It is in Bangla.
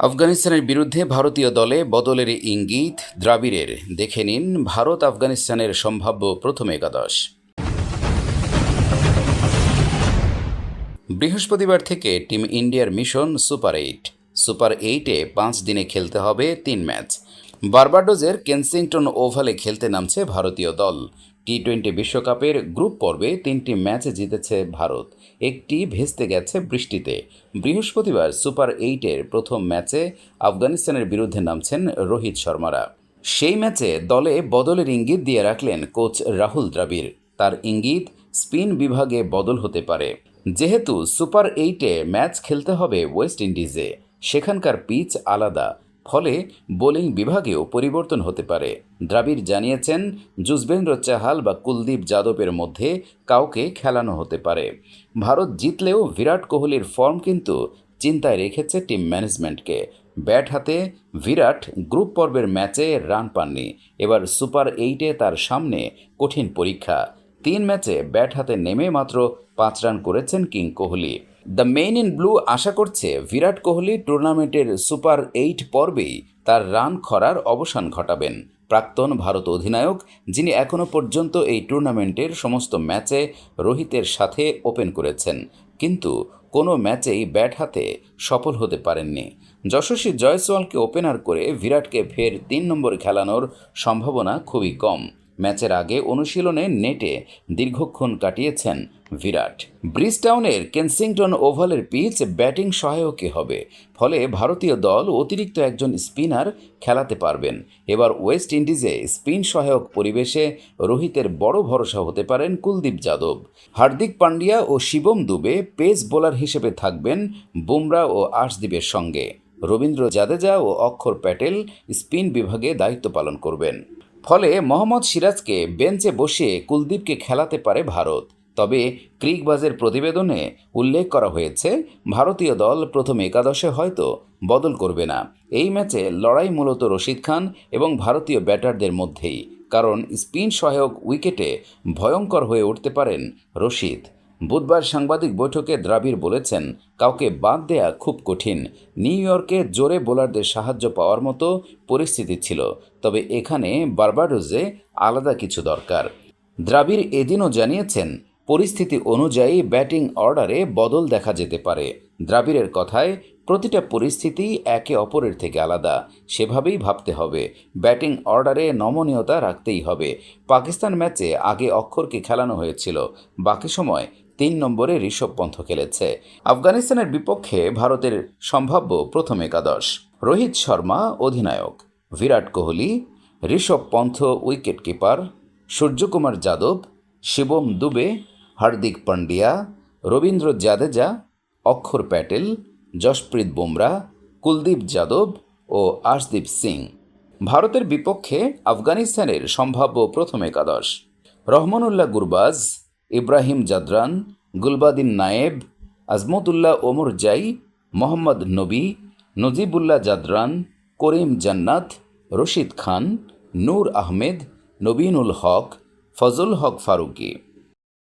আফগানিস্তানের বিরুদ্ধে ভারতীয় দলে বদলের ইঙ্গিত দ্রাবিড়ের। দেখে নিন ভারত আফগানিস্তানের সম্ভাব্য প্রথম একাদশ। বৃহস্পতিবার থেকে টিম ইন্ডিয়ার মিশন সুপার এইট। সুপার এইটে পাঁচ দিনে খেলতে হবে তিন ম্যাচ। বার্বাডোজের কেনসিংটন ওভালে খেলতে নামছে ভারতীয় দল। টি টোয়েন্টি বিশ্বকাপের গ্রুপ পর্বে তিনটি ম্যাচ জিতেছে ভারত। একটি ভেস্তে গেছে বৃষ্টিতে। বৃহস্পতিবার সুপার এইটের প্রথম ম্যাচে আফগানিস্তানের বিরুদ্ধে নামছেন রোহিত শর্মারা। সেই ম্যাচে দলে বদলের ইঙ্গিত দিয়ে রাখলেন কোচ রাহুল দ্রাবিড়। তার ইঙ্গিত, স্পিন বিভাগে বদল হতে পারে। যেহেতু সুপার এইটে ম্যাচ খেলতে হবে ওয়েস্ট ইন্ডিজে, সেখানকার পিচ আলাদা। ফলে বোলিং বিভাগেও পরিবর্তন হতে পারে। দ্রাবিড় জানিয়েছেন, যুজবেন্দ্র চাহাল বা কুলদীপ যাদবের মধ্যে কাউকে খেলানো হতে পারে। ভারত জিতলেও বিরাট কোহলির ফর্ম কিন্তু চিন্তায় রেখেছে টিম ম্যানেজমেন্টকে। ব্যাট হাতে বিরাট গ্রুপ পর্বের ম্যাচে রান পাননি। এবার সুপার এইটে তার সামনে কঠিন পরীক্ষা। তিন ম্যাচে ব্যাট হাতে নেমে মাত্র পাঁচ রান করেছেন king Kohli. The men in blue আশা করছে বিরাট কোহলি টুর্নামেন্টের সুপার এইট পর্বেই তার রান খরার অবসান ঘটাবেন। প্রাক্তন ভারত অধিনায়ক, যিনি এখনও পর্যন্ত এই টুর্নামেন্টের সমস্ত ম্যাচে রোহিতের সাথে ওপেন করেছেন। কিন্তু কোনো ম্যাচেই ব্যাট হাতে সফল হতে পারেননি। যশস্বী জয়সওয়ালকে ওপেনার করে বিরাটকে ফের তিন নম্বরে খেলানোর সম্ভাবনা খুবই কম। ম্যাচের আগে অনুশীলনে নেটে দীর্ঘক্ষণ কাটিয়েছেন বিরাট। ব্রিজটাউনের কেনসিংটন ওভালের পিচ ব্যাটিং সহায়কই হবে, ফলে ভারতীয় দল অতিরিক্ত একজন স্পিনার খেলাতে পারবেন। এবার ওয়েস্ট ইন্ডিজে স্পিন সহায়ক পরিবেশে রোহিতের বড় ভরসা হতে পারেন কুলদীপ যাদব। হার্দিক পান্ডিয়া ও শিবম দুবে পেস বোলার হিসেবে থাকবেন বুমরা ও আর্শদীপের সঙ্গে। রবীন্দ্র জাদেজা ও অক্ষর প্যাটেল স্পিন বিভাগে দায়িত্ব পালন করবেন। ফলে মোহাম্মদ সিরাজকে বেঞ্চে বসিয়ে কুলদীপকে খেলাতে পারে ভারত। তবে ক্রিকবাজের প্রতিবেদনে উল্লেখ করা হয়েছে, ভারতীয় দল প্রথম একাদশে হয়তো বদল করবে না। এই ম্যাচে লড়াই মূলত রশিদ খান এবং ভারতীয় ব্যাটারদের মধ্যেই, কারণ স্পিন সহায়ক উইকেটে ভয়ঙ্কর হয়ে উঠতে পারেন রশিদ। বুধবার সাংবাদিক বৈঠকে দ্রাবিড় বলেছেন, কাউকে বাদ দেয়া খুব কঠিন। নিউ ইয়র্কে জোরে বোলারদের সাহায্য পাওয়ার মতো পরিস্থিতি ছিল, তবে এখানে বার্বাডোজে আলাদা কিছু দরকার। দ্রাবিড় এদিনও জানিয়েছেন, পরিস্থিতি অনুযায়ী ব্যাটিং অর্ডারে বদল দেখা যেতে পারে। দ্রাবিড়ের কথায়, প্রতিটা পরিস্থিতি একে অপরের থেকে আলাদা, সেভাবেই ভাবতে হবে। ব্যাটিং অর্ডারে নমনীয়তা রাখতেই হবে। পাকিস্তান ম্যাচে আগে অক্ষরকে খেলানো হয়েছিল, বাকি সময় তিন নম্বরে ঋষভ পন্থ খেলেছে। আফগানিস্তানের বিপক্ষে ভারতের সম্ভাব্য প্রথম একাদশ। রোহিত শর্মা অধিনায়ক। বিরাট কোহলি, ঋষভ পন্থ উইকেট কিপার সূর্যকুমার যাদব, শিবম দুবে, হার্দিক পান্ডিয়া, রবীন্দ্র জাদেজা, অক্ষর প্যাটেল, যশপ্রীত বুমরা, কুলদীপ যাদব ও আশদীপ সিং। ভারতের বিপক্ষে আফগানিস্তানের সম্ভাব্য প্রথম একাদশ। রহমানুল্লাহ গুরবাজ ইব্রাহিম জাদরান, গুলবাদিন নায়েব, আজমতুল্লাহ ওমর জাই, মোহাম্মদ নবী, নজিবুল্লাহ জাদরান, করিম জান্নাত, রশিদ খান, নূর আহমেদ, নবীনুল হক ফজল হক ফারুকী।